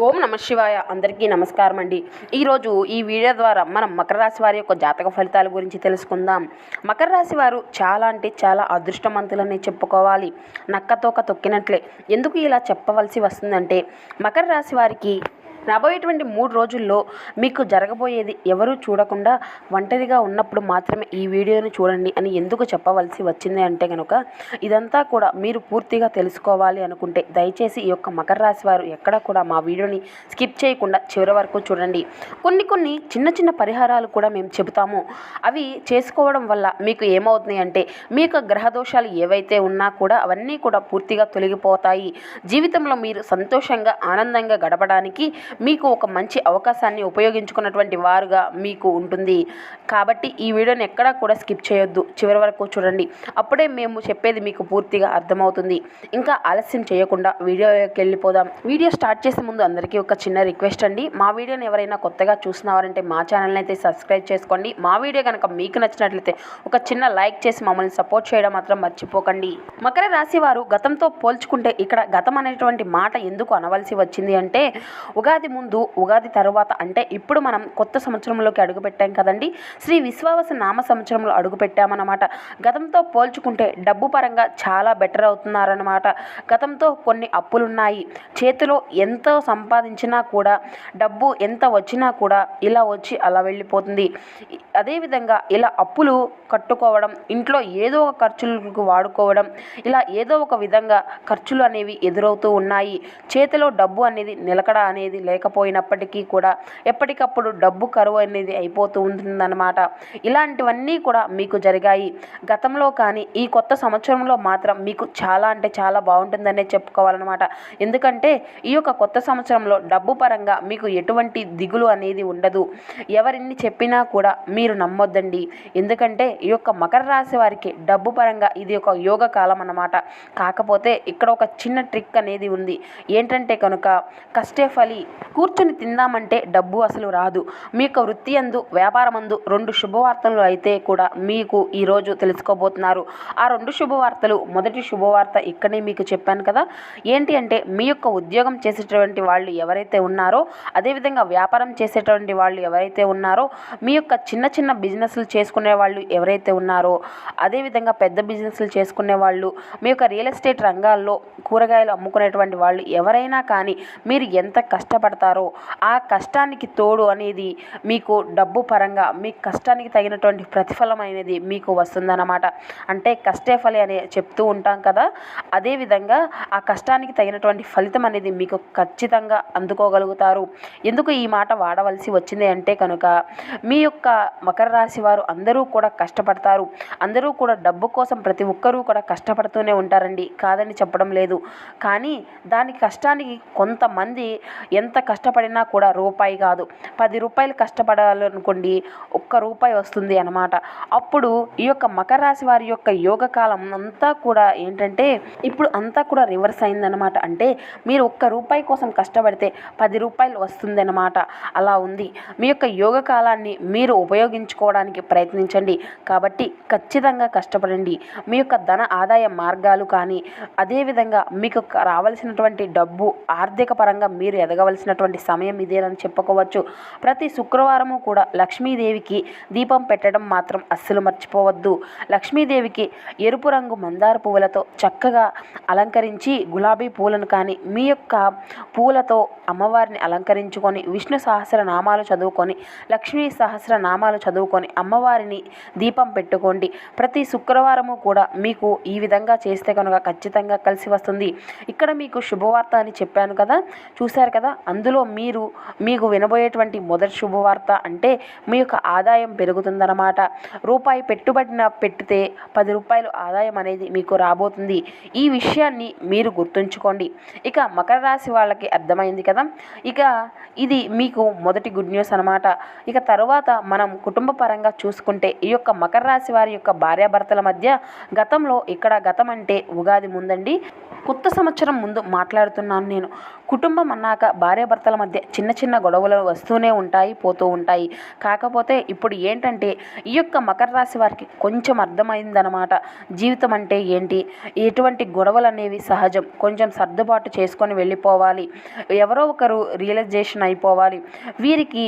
ఓం నమ శివాయ. అందరికీ నమస్కారం అండి. ఈరోజు ఈ వీడియో ద్వారా మనం మకర రాశి వారి యొక్క జాతక ఫలితాల గురించి తెలుసుకుందాం. మకర రాశి వారు చాలా అంటే చాలా అదృష్టవంతులని చెప్పుకోవాలి. నక్కతోక తొక్కినట్లే. ఎందుకు ఇలా చెప్పవలసి వస్తుందంటే మకర రాశి వారికి రాబోయేటువంటి మూడు రోజుల్లో మీకు జరగబోయేది ఎవరూ చూడకుండా ఒంటరిగా ఉన్నప్పుడు మాత్రమే ఈ వీడియోని చూడండి అని ఎందుకు చెప్పవలసి వచ్చింది అంటే కనుక ఇదంతా కూడా మీరు పూర్తిగా తెలుసుకోవాలి అనుకుంటే దయచేసి ఈ యొక్క మకర రాశి వారు ఎక్కడ కూడా మా వీడియోని స్కిప్ చేయకుండా చివరి వరకు చూడండి. కొన్ని కొన్ని చిన్న చిన్న పరిహారాలు కూడా మేము చెబుతాము. అవి చేసుకోవడం వల్ల మీకు ఏమవుతుంది అంటే మీ యొక్క గ్రహ దోషాలు ఏవైతే ఉన్నా కూడా అవన్నీ కూడా పూర్తిగా తొలగిపోతాయి. జీవితంలో మీరు సంతోషంగా ఆనందంగా గడపడానికి మీకు ఒక మంచి అవకాశాన్ని ఉపయోగించుకున్నటువంటి వారుగా మీకు ఉంటుంది. కాబట్టి ఈ వీడియోని ఎక్కడా కూడా స్కిప్ చేయొద్దు. చివరి వరకు చూడండి. అప్పుడే మేము చెప్పేది మీకు పూర్తిగా అర్థమవుతుంది. ఇంకా ఆలస్యం చేయకుండా వీడియోకి వెళ్ళిపోదాం. వీడియో స్టార్ట్ చేసే ముందు అందరికీ ఒక చిన్న రిక్వెస్ట్ అండి. మా వీడియోని ఎవరైనా కొత్తగా చూసినవారంటే మా ఛానల్ని అయితే సబ్స్క్రైబ్ చేసుకోండి. మా వీడియో కనుక మీకు నచ్చినట్లయితే ఒక చిన్న లైక్ చేసి మమ్మల్ని సపోర్ట్ చేయడం మాత్రం మర్చిపోకండి. మకర రాశి వారు గతంతో పోల్చుకుంటే ఇక్కడ గతం అనేటువంటి మాట ఎందుకు అనవలసి వచ్చింది అంటే ఉగాది ముందు ఉగాది తర్వాత అంటే ఇప్పుడు మనం కొత్త సంవత్సరంలోకి అడుగుపెట్టాం కదండి. శ్రీ విశ్వావస నామ సంవత్సరంలో అడుగుపెట్టామన్నమాట. గతంతో పోల్చుకుంటే డబ్బు పరంగా చాలా బెటర్ అవుతున్నారన్నమాట. గతంతో కొన్ని అప్పులున్నాయి. చేతిలో ఎంతో సంపాదించినా కూడా డబ్బు ఎంత వచ్చినా కూడా ఇలా వచ్చి అలా వెళ్ళిపోతుంది. అదేవిధంగా ఇలా అప్పులు కట్టుకోవడం ఇంట్లో ఏదో ఒక ఖర్చులకు వాడుకోవడం ఇలా ఏదో ఒక విధంగా ఖర్చులు అనేవి ఎదురవుతూ ఉన్నాయి. చేతిలో డబ్బు అనేది నిలకడ అనేది లేకపోయినప్పటికీ కూడా ఎప్పటికప్పుడు డబ్బు కరువు అనేది అయిపోతూ ఉంటుందన్నమాట. ఇలాంటివన్నీ కూడా మీకు జరిగాయి. గతంలో కానీ ఈ కొత్త సంవత్సరంలో మాత్రం మీకు చాలా అంటే చాలా బాగుంటుందనే చెప్పుకోవాలన్నమాట. ఎందుకంటే ఈ యొక్క కొత్త సంవత్సరంలో డబ్బు పరంగా మీకు ఎటువంటి దిగులు అనేది ఉండదు. ఎవరిని చెప్పినా కూడా మీరు నమ్మొద్దండి. ఎందుకంటే ఈ యొక్క మకర రాశి వారికి డబ్బు పరంగా ఇది ఒక యోగ కాలం అన్నమాట. కాకపోతే ఇక్కడ ఒక చిన్న ట్రిక్ అనేది ఉంది. ఏంటంటే కనుక కష్టే ఫలి కూర్చొని తిందామంటే డబ్బు అసలు రాదు. మీ యొక్క వృత్తి అందు వ్యాపారమందు రెండు శుభవార్తలు అయితే కూడా మీకు ఈరోజు తెలుసుకోబోతున్నారు. ఆ రెండు శుభవార్తలు మొదటి శుభవార్త ఇక్కడే మీకు చెప్పాను కదా. ఏంటి అంటే మీ యొక్క ఉద్యోగం చేసేటువంటి వాళ్ళు ఎవరైతే ఉన్నారో అదేవిధంగా వ్యాపారం చేసేటువంటి వాళ్ళు ఎవరైతే ఉన్నారో మీ యొక్క చిన్న చిన్న బిజినెస్లు చేసుకునే వాళ్ళు ఎవరైతే ఉన్నారో అదేవిధంగా పెద్ద బిజినెస్లు చేసుకునే వాళ్ళు మీ యొక్క రియల్ ఎస్టేట్ రంగాల్లో కూరగాయలు అమ్ముకునేటువంటి వాళ్ళు ఎవరైనా కానీ మీరు ఎంత కష్టపడతారో. ఆ కష్టానికి తోడు అనేది మీకు డబ్బు పరంగా మీ కష్టానికి తగినటువంటి ప్రతిఫలం అనేది మీకు వస్తుందన్నమాట. అంటే కష్టే ఫలి అని చెప్తూ ఉంటాం కదా. అదేవిధంగా ఆ కష్టానికి తగినటువంటి ఫలితం అనేది మీకు ఖచ్చితంగా అందుకోగలుగుతారు. ఎందుకు ఈ మాట వాడవలసి వచ్చింది అంటే కనుక మీ యొక్క మకర రాశి వారు అందరూ కూడా కష్టపడతారు. అందరూ కూడా డబ్బు కోసం ప్రతి ఒక్కరూ కూడా కష్టపడుతూనే ఉంటారండి. కాదని చెప్పడం లేదు. కానీ దాని కష్టానికి కొంతమంది ఎంత కష్టపడినా కూడా రూపాయి కాదు. పది రూపాయలు కష్టపడాలనుకోండి ఒక్క రూపాయి వస్తుంది అన్నమాట. అప్పుడు ఈ యొక్క మకర రాశి వారి యొక్క యోగ కాలం అంతా కూడా ఏంటంటే ఇప్పుడు అంతా కూడా రివర్స్ అయిందనమాట అంటే మీరు ఒక్క రూపాయి కోసం కష్టపడితే పది రూపాయలు వస్తుందన్నమాట అలా ఉంది. మీ యొక్క యోగ కాలాన్ని మీరు ఉపయోగించుకోవడానికి ప్రయత్నించండి. కాబట్టి ఖచ్చితంగా కష్టపడండి. మీ యొక్క ధన ఆదాయ మార్గాలు కానీ అదేవిధంగా మీకు రావాల్సినటువంటి డబ్బు ఆర్థిక పరంగా మీరు చేసినటువంటి సమయం ఇదేనని చెప్పుకోవచ్చు. ప్రతి శుక్రవారము కూడా లక్ష్మీదేవికి దీపం పెట్టడం మాత్రం అస్సలు మర్చిపోవద్దు. లక్ష్మీదేవికి ఎరుపు రంగు మందార పువ్వులతో చక్కగా అలంకరించి గులాబీ పూలను కానీ మీ యొక్క పూలతో అమ్మవారిని అలంకరించుకొని విష్ణు సహస్ర నామాలు చదువుకొని లక్ష్మీ సహస్ర నామాలు చదువుకొని అమ్మవారిని దీపం పెట్టుకోండి. ప్రతి శుక్రవారము కూడా మీకు ఈ విధంగా చేస్తే కనుక ఖచ్చితంగా కలిసి వస్తుంది. ఇక్కడ మీకు శుభవార్త అని చెప్పాను కదా? చూశారు కదా? అందులో మీరు మీకు వినబోయేటువంటి మొదటి శుభవార్త అంటే మీ యొక్క ఆదాయం పెరుగుతుందన్నమాట. రూపాయి పెట్టుబడిన పెట్టితే పది రూపాయలు ఆదాయం అనేది మీకు రాబోతుంది. ఈ విషయాన్ని మీరు గుర్తుంచుకోండి. ఇక మకర రాశి వాళ్ళకి అర్థమైంది కదా? ఇక ఇది మీకు మొదటి గుడ్ న్యూస్ అనమాట ఇక తరువాత మనం కుటుంబ పరంగా చూసుకుంటే ఈ యొక్క మకర రాశి వారి యొక్క భార్యాభర్తల మధ్య గతంలో ఇక్కడ గతం అంటే ఉగాది ముందండి. కొత్త సంవత్సరం ముందు మాట్లాడుతున్నాను నేను. కుటుంబం అన్నాక భార్య భార్యాభర్తల మధ్య చిన్న చిన్న గొడవలు వస్తూనే ఉంటాయి పోతూ ఉంటాయి. కాకపోతే ఇప్పుడు ఏంటంటే ఈ యొక్క మకర రాశి వారికి కొంచెం అర్థమైందనమాట జీవితం అంటే ఏంటి? ఎటువంటి గొడవలు అనేవి సహజం. కొంచెం సర్దుబాటు చేసుకొని వెళ్ళిపోవాలి. ఎవరో ఒకరు రియలైజేషన్ అయిపోవాలి. వీరికి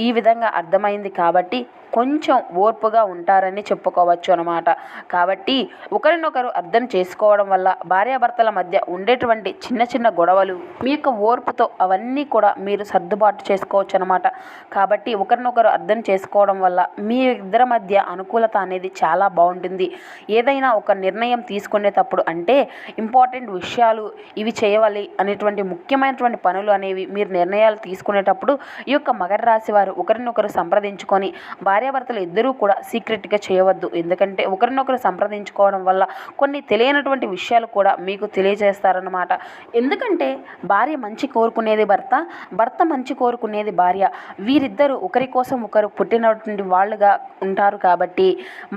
ఈ విధంగా అర్థమైంది కాబట్టి కొంచెం ఓర్పుగా ఉంటారని చెప్పుకోవచ్చు అనమాట కాబట్టి ఒకరినొకరు అర్థం చేసుకోవడం వల్ల భార్యాభర్తల మధ్య ఉండేటువంటి చిన్న చిన్న గొడవలు మీ యొక్క ఓర్పుతో అవన్నీ కూడా మీరు సర్దుబాటు చేసుకోవచ్చు అనమాట కాబట్టి ఒకరినొకరు అర్థం చేసుకోవడం వల్ల మీ ఇద్దరి మధ్య అనుకూలత అనేది చాలా బాగుంటుంది. ఏదైనా ఒక నిర్ణయం తీసుకునేటప్పుడు అంటే ఇంపార్టెంట్ విషయాలు ఇవి చేయవాలి అనేటువంటి ముఖ్యమైనటువంటి పనులు అనేవి మీరు నిర్ణయాలు తీసుకునేటప్పుడు ఈ యొక్క మకర రాశి వారు ఒకరినొకరు సంప్రదించుకొని భార్యాభర్తలు ఇద్దరూ కూడా సీక్రెట్గా చేయవద్దు. ఎందుకంటే ఒకరినొకరు సంప్రదించుకోవడం వల్ల కొన్ని తెలియనటువంటి విషయాలు కూడా మీకు తెలియజేస్తారన్నమాట. ఎందుకంటే భార్య మంచి కోరుకునేది భర్త భర్త మంచి కోరుకునేది భార్య. వీరిద్దరూ ఒకరి కోసం ఒకరు పుట్టినటువంటి వాళ్ళుగా ఉంటారు కాబట్టి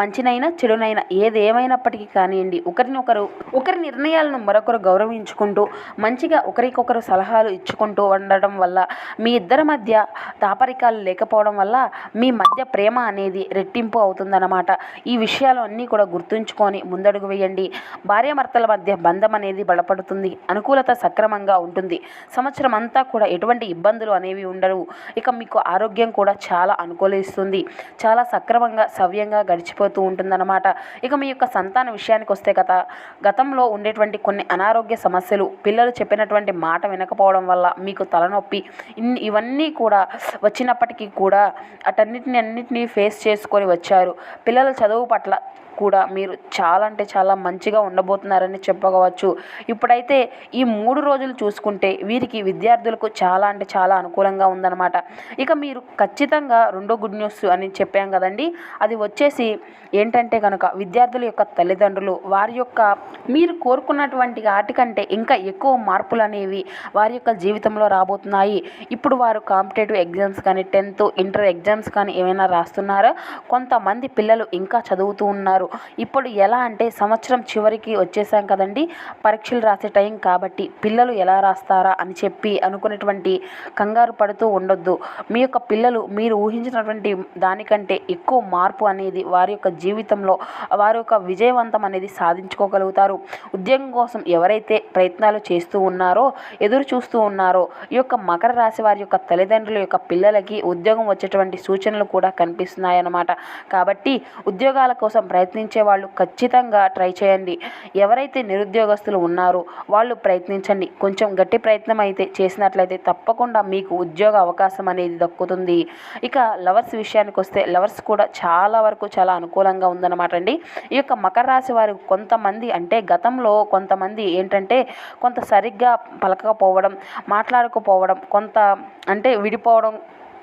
మంచినైనా చెడునైనా ఏది ఏమైనప్పటికీ కానివ్వండి ఒకరినొకరు ఒకరి నిర్ణయాలను మరొకరు గౌరవించుకుంటూ మంచిగా ఒకరికొకరు సలహాలు ఇచ్చుకుంటూ ఉండడం వల్ల మీ ఇద్దరి మధ్య దాపరికాలు లేకపోవడం వల్ల మీ మధ్య ప్రేమ అనేది రెట్టింపు అవుతుందన్నమాట. ఈ విషయాలు అన్నీ కూడా గుర్తుంచుకొని ముందడుగు వేయండి. భార్యాభర్తల మధ్య బంధం అనేది బలపడుతుంది. అనుకూలత సక్రమంగా ఉంటుంది. సంవత్సరం అంతా కూడా ఎటువంటి ఇబ్బందులు అనేవి ఉండవు. ఇక మీకు ఆరోగ్యం కూడా చాలా అనుకూలిస్తుంది. చాలా సక్రమంగా సవ్యంగా గడిచిపోతూ ఉంటుందన్నమాట. ఇక మీ యొక్క సంతాన విషయానికి వస్తే కదా గతంలో ఉండేటువంటి కొన్ని అనారోగ్య సమస్యలు పిల్లలు చెప్పినటువంటి మాట వినకపోవడం వల్ల మీకు తలనొప్పి ఇన్ని ఇవన్నీ కూడా వచ్చినప్పటికీ కూడా అటన్నిటిని అన్నిటిని ఫేస్ చేసుకొని వచ్చారు. పిల్లల చదువు పట్ల కూడా మీరు చాలా అంటే చాలా మంచిగా ఉండబోతున్నారని చెప్పుకోవచ్చు ఇప్పుడైతే ఈ మూడు రోజులు చూసుకుంటే వీరికి విద్యార్థులకు చాలా అంటే చాలా అనుకూలంగా ఉందన్నమాట. ఇక మీరు ఖచ్చితంగా రెండో గుడ్ న్యూస్ అని చెప్పాం కదండి. అది వచ్చేసి ఏంటంటే కనుక విద్యార్థుల యొక్క తల్లిదండ్రులు వారి యొక్క మీరు కోరుకున్నటువంటి వాటికంటే ఇంకా ఎక్కువ మార్పులు అనేవి వారి యొక్క జీవితంలో రాబోతున్నాయి. ఇప్పుడు వారు కాంపిటేటివ్ ఎగ్జామ్స్ కానీ టెన్త్ ఇంటర్ ఎగ్జామ్స్ కానీ ఏమైనా రాస్తున్నారా? కొంతమంది పిల్లలు ఇంకా చదువుతూ ఉన్నారు. ఇప్పుడు ఎలా అంటే సంవత్సరం చివరికి వచ్చేసాం కదండి. పరీక్షలు రాసే టైం కాబట్టి పిల్లలు ఎలా రాస్తారా అని చెప్పి అనుకునేటువంటి కంగారు పడుతూ ఉండొద్దు. మీ యొక్క పిల్లలు మీరు ఊహించినటువంటి దానికంటే ఎక్కువ మార్పు అనేది వారి యొక్క జీవితంలో వారి యొక్క విజయవంతం అనేది సాధించుకోగలుగుతారు. ఉద్యోగం కోసం ఎవరైతే ప్రయత్నాలు చేస్తూ ఉన్నారో ఎదురు చూస్తూ ఉన్నారో ఈ యొక్క మకర రాశి వారి యొక్క తల్లిదండ్రుల యొక్క పిల్లలకి ఉద్యోగం వచ్చేటువంటి సూచనలు కూడా కనిపిస్తున్నాయన్నమాట. కాబట్టి ఉద్యోగాల కోసం ప్రయత్నించే వాళ్ళు ఖచ్చితంగా ట్రై చేయండి. ఎవరైతే నిరుద్యోగస్తులు ఉన్నారో వాళ్ళు ప్రయత్నించండి. కొంచెం గట్టి ప్రయత్నం అయితే చేసినట్లయితే తప్పకుండా మీకు ఉద్యోగ అవకాశం అనేది దక్కుతుంది. ఇక లవర్స్ విషయానికి వస్తే లవర్స్ కూడా చాలా వరకు చాలా అనుకూలంగా ఉందన్నమాట అండి. ఈ యొక్క మకర రాశి వారు కొంతమంది అంటే గతంలో కొంతమంది ఏంటంటే కొంత సరిగ్గా పలకకపోవడం మాట్లాడకపోవడం కొంత అంటే విడిపోవడం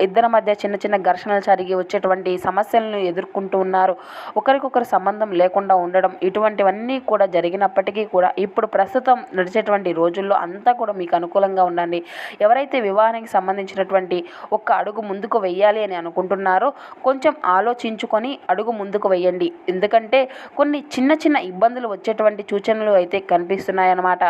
ఇద్దరి మధ్య చిన్న చిన్న ఘర్షణలు జరిగి వచ్చేటువంటి సమస్యలను ఎదుర్కొంటూ ఉన్నారు. ఒకరికొకరు సంబంధం లేకుండా ఉండడం ఇటువంటివన్నీ కూడా జరిగినప్పటికీ కూడా ఇప్పుడు ప్రస్తుతం నడిచేటువంటి రోజుల్లో అంతా కూడా మీకు అనుకూలంగా ఉండండి. ఎవరైతే వివాహానికి సంబంధించినటువంటి ఒక్క అడుగు ముందుకు వెయ్యాలి అని అనుకుంటున్నారో కొంచెం ఆలోచించుకొని అడుగు ముందుకు వెయ్యండి. ఎందుకంటే కొన్ని చిన్న చిన్న ఇబ్బందులు వచ్చేటువంటి సూచనలు అయితే కనిపిస్తున్నాయన్నమాట.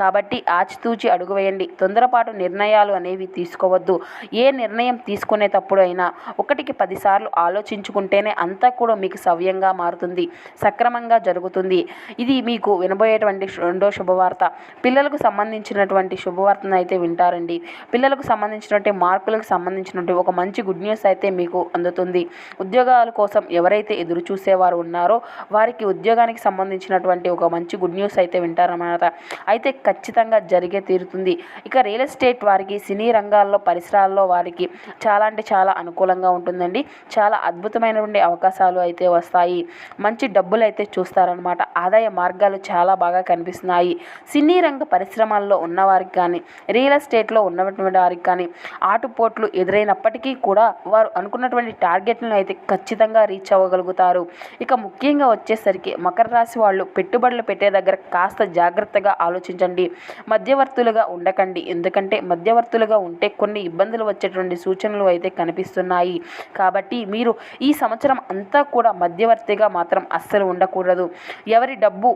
కాబట్టి ఆచితూచి అడుగు వేయండి. తొందరపాటు నిర్ణయాలు అనేవి తీసుకోవద్దు. ఏ నిర్ణయం తీసుకునేటప్పుడు అయినా ఒకటికి పదిసార్లు ఆలోచించుకుంటేనే అంతా కూడా మీకు సవ్యంగా మారుతుంది సక్రమంగా జరుగుతుంది. ఇది మీకు వినబోయేటువంటి రెండో శుభవార్త. పిల్లలకు సంబంధించినటువంటి శుభవార్తను అయితే వింటారండి. పిల్లలకు సంబంధించినటువంటి మార్కులకు సంబంధించినటువంటి ఒక మంచి గుడ్ న్యూస్ అయితే మీకు అందుతుంది. ఉద్యోగాల కోసం ఎవరైతే ఎదురు చూసేవారు ఉన్నారో వారికి ఉద్యోగానికి సంబంధించినటువంటి ఒక మంచి గుడ్ న్యూస్ అయితే వింటారన్నమాట. అయితే ఖచ్చితంగా జరిగే తీరుతుంది. ఇక రియల్ ఎస్టేట్ వారికి సినీ రంగాల్లో పరిసరాల్లో వారికి చాలా అంటే చాలా అనుకూలంగా ఉంటుందండి. చాలా అద్భుతమైనటువంటి అవకాశాలు అయితే వస్తాయి. మంచి డబ్బులు అయితే చూస్తారనమాట ఆదాయ మార్గాలు చాలా బాగా కనిపిస్తున్నాయి. సినీ రంగ పరిశ్రమల్లో ఉన్నవారికి కానీ రియల్ ఎస్టేట్లో ఉన్నటువంటి వారికి కానీ ఆటుపోట్లు ఎదురైనప్పటికీ కూడా వారు అనుకున్నటువంటి టార్గెట్లను అయితే ఖచ్చితంగా రీచ్ అవ్వగలుగుతారు. ఇక ముఖ్యంగా వచ్చేసరికి మకర రాశి వాళ్ళు పెట్టుబడులు పెట్టే దగ్గర కాస్త జాగ్రత్తగా ఆలోచించండి. మధ్యవర్తులుగా ఉండకండి. ఎందుకంటే మధ్యవర్తులుగా ఉంటే కొన్ని ఇబ్బందులు వచ్చేటువంటి సూచనలు అయితే కనిపిస్తున్నాయి. కాబట్టి మీరు ఈ సంవత్సరం అంతా కూడా మధ్యవర్తిగా మాత్రం అస్సలు ఉండకూడదు. ఎవరి డబ్బు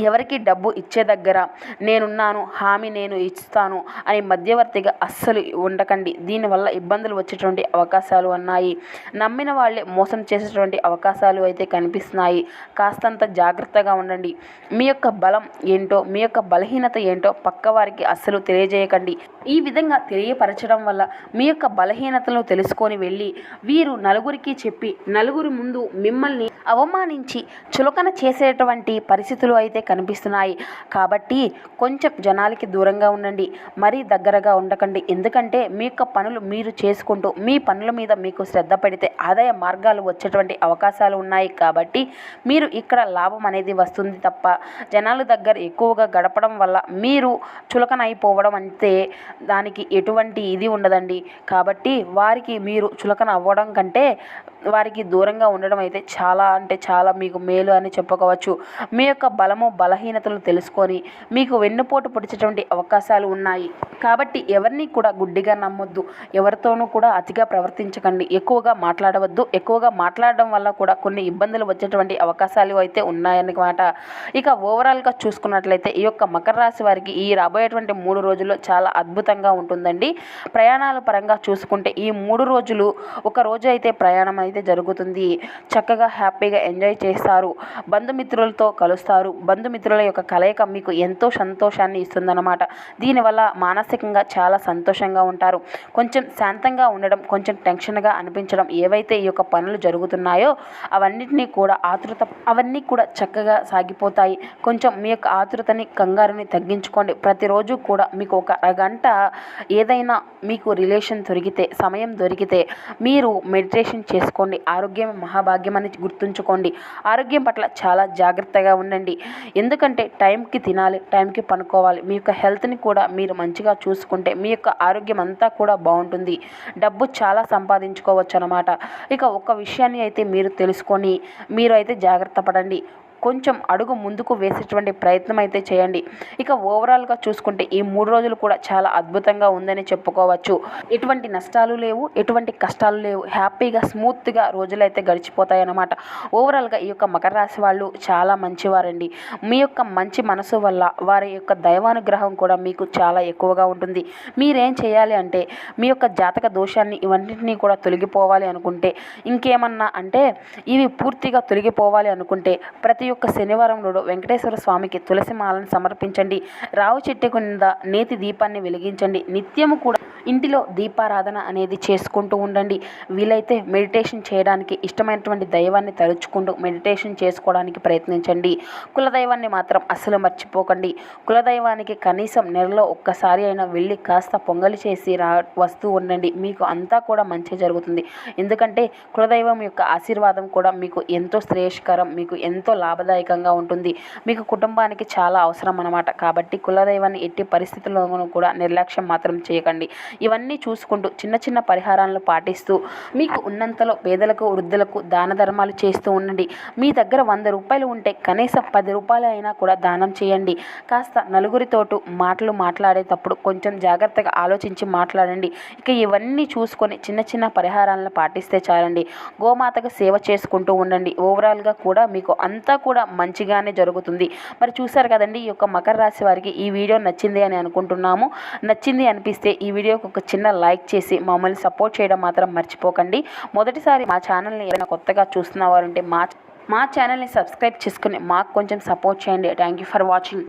ఎవరికి డబ్బు ఇచ్చే దగ్గర నేనున్నాను హామీ నేను ఇస్తాను అని మధ్యవర్తిగా అస్సలు ఉండకండి. దీనివల్ల ఇబ్బందులు వచ్చేటువంటి అవకాశాలు ఉన్నాయి. నమ్మిన వాళ్ళే మోసం చేసేటువంటి అవకాశాలు అయితే కనిపిస్తున్నాయి. కాస్తంత జాగ్రత్తగా ఉండండి. మీ యొక్క బలం ఏంటో మీ యొక్క బలహీనత ఏంటో పక్కవారికి అస్సలు తెలియజేయకండి. ఈ విధంగా తెలియపరచడం వల్ల మీ యొక్క బలహీనతలను తెలుసుకొని వెళ్ళి వీరు నలుగురికి చెప్పి నలుగురి ముందు మిమ్మల్ని అవమానించి చులకన చేసేటువంటి పరిస్థితులు అయితే కనిపిస్తున్నాయి. కాబట్టి కొంచెం జనాలకి దూరంగా ఉండండి. మరీ దగ్గరగా ఉండకండి. ఎందుకంటే మీ యొక్క పనులు మీరు చేసుకుంటూ మీ పనుల మీద మీకు శ్రద్ధ పెడితే ఆదాయ మార్గాలు వచ్చేటువంటి అవకాశాలు ఉన్నాయి. కాబట్టి మీరు ఇక్కడ లాభం అనేది వస్తుంది తప్ప జనాల దగ్గర ఎక్కువగా గడపడం వల్ల మీరు చులకన అయిపోవడం అంటే దానికి ఎటువంటి ఇది ఉండదండి. కాబట్టి వారికి మీరు చులకన అవ్వడం కంటే వారికి దూరంగా ఉండడం అయితే చాలా అంటే చాలా మీకు మేలు అని చెప్పుకోవచ్చు. మీ యొక్క బలము బలహీనతలు తెలుసుకొని మీకు వెన్నుపోటు పొడిచేటువంటి అవకాశాలు ఉన్నాయి. కాబట్టి ఎవరిని కూడా గుడ్డిగా నమ్మొద్దు. ఎవరితోనూ కూడా అతిగా ప్రవర్తించకండి. ఎక్కువగా మాట్లాడవద్దు. ఎక్కువగా మాట్లాడడం వల్ల కూడా కొన్ని ఇబ్బందులు వచ్చేటువంటి అవకాశాలు అయితే ఉన్నాయన్నమాట. ఇక ఓవరాల్గా చూసుకున్నట్లయితే ఈ యొక్క మకర రాశి వారికి ఈ రాబోయేటువంటి మూడు రోజుల్లో చాలా అద్భుతంగా ఉంటుందండి. ప్రయాణాల పరంగా చూసుకుంటే ఈ మూడు రోజులు ఒక రోజు అయితే ప్రయాణం అయితే జరుగుతుంది. చక్కగా హ్యాపీగా ఎంజాయ్ చేస్తారు. బంధుమిత్రులతో కలుస్తారు. బంధుమిత్రుల యొక్క కలయిక మీకు ఎంతో సంతోషాన్ని ఇస్తుందన్నమాట. దీనివల్ల మానసికంగా చాలా సంతోషంగా ఉంటారు. కొంచెం శాంతంగా ఉండడం కొంచెం టెన్షన్గా అనిపించడం ఏవైతే ఈ యొక్క పనులు జరుగుతున్నాయో అవన్నిటినీ కూడా ఆతృత అవన్నీ కూడా చక్కగా సాగిపోతాయి. కొంచెం మీ యొక్క ఆతృతని కంగారుని తగ్గించుకోండి. ప్రతిరోజు కూడా మీకు ఒక అరగంట ఏదైనా మీకు రిలేషన్ దొరికితే సమయం దొరికితే మీరు మెడిటేషన్ చేసుకోండి. ఆరోగ్యం మహాభాగ్యం అని గుర్తుంచుకోండి. ఆరోగ్యం పట్ల చాలా జాగ్రత్తగా ఉండండి. ఎందుకంటే టైంకి తినాలి టైంకి పనుకోవాలి. మీ యొక్క హెల్త్ని కూడా మీరు మంచిగా చూసుకుంటే మీ యొక్క ఆరోగ్యం అంతా కూడా బాగుంటుంది. డబ్బు చాలా సంపాదించుకోవచ్చు అనమాట ఇక ఒక విషయాన్ని అయితే మీరు తెలుసుకొని మీరు అయితే జాగ్రత్త పడండి. కొంచెం అడుగు ముందుకు వేసేటువంటి ప్రయత్నం అయితే చేయండి. ఇక ఓవరాల్గా చూసుకుంటే ఈ మూడు రోజులు కూడా చాలా అద్భుతంగా ఉందని చెప్పుకోవచ్చు. ఎటువంటి నష్టాలు లేవు ఎటువంటి కష్టాలు లేవు. హ్యాపీగా స్మూత్గా రోజులు అయితే గడిచిపోతాయి అన్నమాట ఓవరాల్గా ఈ యొక్క మకర రాశి వాళ్ళు చాలా మంచివారండి. మీ యొక్క మంచి మనసు వల్ల వారి యొక్క దైవానుగ్రహం కూడా మీకు చాలా ఎక్కువగా ఉంటుంది. మీరేం చేయాలి అంటే మీ యొక్క జాతక దోషాన్ని ఇవన్నింటినీ కూడా తొలగిపోవాలి అనుకుంటే ఇంకేమన్నా అంటే ఇవి పూర్తిగా తొలగిపోవాలి అనుకుంటే ప్రతి ఒక్క శనివారం నాడు వెంకటేశ్వర స్వామికి తులసి మాలను సమర్పించండి. రావు చెట్టు కింద నేతి దీపాన్ని వెలిగించండి. నిత్యము కూడా ఇంటిలో దీపారాధన అనేది చేసుకుంటూ ఉండండి. వీలైతే మెడిటేషన్ చేయడానికి ఇష్టమైనటువంటి దైవాన్ని తలుచుకుంటూ మెడిటేషన్ చేసుకోవడానికి ప్రయత్నించండి. కులదైవాన్ని మాత్రం అస్సలు మర్చిపోకండి. కులదైవానికి కనీసం నెలలో ఒక్కసారి అయినా వెళ్ళి కాస్త పొంగలి చేసి రా వస్తూ ఉండండి. మీకు అంతా కూడా మంచి జరుగుతుంది. ఎందుకంటే కులదైవం యొక్క ఆశీర్వాదం కూడా మీకు ఎంతో శ్రేయస్కరం మీకు ఎంతో లాభదాయకంగా ఉంటుంది. మీకు కుటుంబానికి చాలా అవసరం అనమాట కాబట్టి కులదైవాన్ని ఎట్టి పరిస్థితుల్లోనూ కూడా నిర్లక్ష్యం మాత్రం చేయకండి. ఇవన్నీ చూసుకుంటూ చిన్న చిన్న పరిహారాలను పాటిస్తూ మీకు ఉన్నంతలో పేదలకు వృద్ధులకు దాన ధర్మాలు చేస్తూ ఉండండి. మీ దగ్గర వంద రూపాయలు ఉంటే కనీసం పది రూపాయలు అయినా కూడా దానం చేయండి. కాస్త నలుగురితోటు మాటలు మాట్లాడేటప్పుడు కొంచెం జాగ్రత్తగా ఆలోచించి మాట్లాడండి. ఇక ఇవన్నీ చూసుకొని చిన్న చిన్న పరిహారాలను పాటిస్తే చాలండి. గోమాతకు సేవ చేసుకుంటూ ఉండండి. ఓవరాల్గా కూడా మీకు అంతా కూడా కూడా మంచిగానే జరుగుతుంది. మరి చూసారు కదండి ఈ యొక్క మకర రాశి వారికి ఈ వీడియో నచ్చింది అని అనుకుంటున్నాము. నచ్చింది అనిపిస్తే ఈ వీడియోకి ఒక చిన్న లైక్ చేసి మమ్మల్ని సపోర్ట్ చేయడం మాత్రం మర్చిపోకండి. మొదటిసారి మా ఛానల్ని ఏదైనా కొత్తగా చూస్తున్న వారుంటే మా మా ఛానల్ని సబ్స్క్రైబ్ చేసుకుని మాకు కొంచెం సపోర్ట్ చేయండి. Thank you for watching.